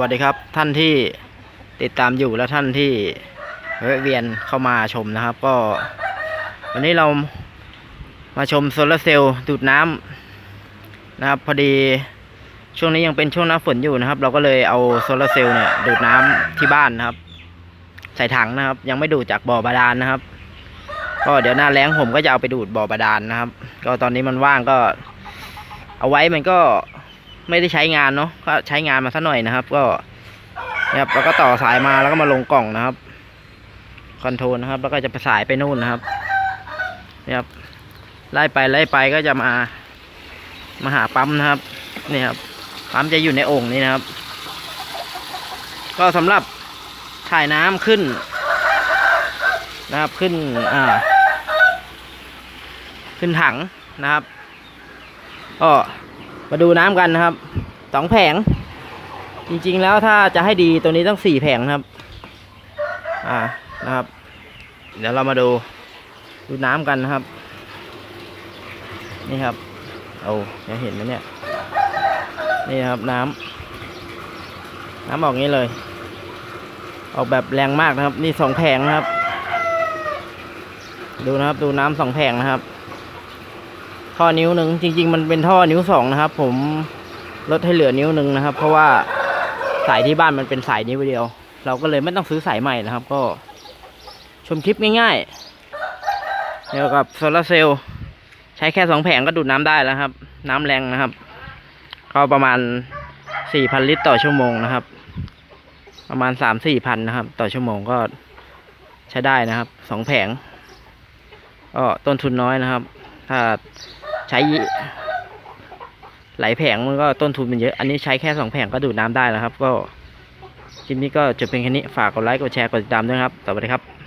วัสดีครับท่านที่ติดตามอยู่และท่านที่แวะเวียนเข้ามาชมนะครับ ก็ วันนี้เรามาชมโซลาร์เซลล์ดูดน้ำนะครับ พอดีช่วงนี้ยังเป็นช่วงหน้าฝนอยู่นะครับ เราก็เลยเอาโซลาร์เซลล์เนี่ยดูดน้ำที่บ้านนะครับ ใส่ถังนะครับ ยังไม่ดูดจากบ่อบาดาลนะครับ ก็เดี๋ยวหน้าแล้งผมก็จะเอาไปดูดบ่อบาดาลนะครับ ก็ตอนนี้มันว่างก็ เอาไว้มันก็ ไม่ได้ใช้งานเนาะก็ใช้งานมาสักหน่อยนะครับ ก็นะครับแล้วก็ต่อสายมาแล้วก็มาลงกล่องนะครับคอนโทรลนะครับ แล้วก็จะไปสายไปนู่นนะครับนี่ครับไล่ไปไล่ไปก็จะมามาหาปั๊มนะครับนี่ครับปั๊มจะอยู่ในโอ่งนี้นะครับ ก็สำหรับถ่ายน้ำขึ้นนะครับขึ้นอ่า ขึ้นถังนะครับก็ มาดูน้ำกันนะครับสองแผง จริงๆแล้วถ้าจะให้ดีตัวนี้ต้องสี่แผงครับ อ่านะครับ เดี๋ยวเรามาดูดูน้ำกันนะครับ นี่ครับเอาจะเห็นไหมเนี่ยนี่ครับน้ำน้ำออกงี้เลย ออกแบบแรงมากนะครับ นี่สองแผงนะครับ ดูนะครับดูน้ำสองแผงนะครับ ท่อนิ้วหนึ่งจริง ๆ มันเป็นท่อนิ้วสองนะครับ ผมลดให้เหลือนิ้วหนึ่งนะครับ เพราะว่าสายที่บ้านมันเป็นสายนิ้วเดียว เราก็เลยไม่ต้องซื้อสายใหม่นะครับ ก็ชมคลิปง่ายๆเกี่ยวกับโซลาเซลล์ใช้แค่สองแผงก็ดูดน้ำได้แล้วครับ น้ำแรงนะครับ ก็ประมาณสี่พันลิตรต่อชั่วโมงนะครับ ประมาณสามสี่พันนะครับ ต่อชั่วโมงก็ใช้ได้นะครับสองแผงก็ต้นทุนน้อยนะครับ ถ้า ใช้หลายแผงมันก็ต้นทุนมันเยอะ อันนี้ใช้แค่สองแผงก็ดูดน้ำได้แล้วครับ ก็คลิปนี้ก็จบเพียงแค่นี้ ฝากกดไลค์ กดแชร์ กดติดตามด้วยครับ สวัสดีครับ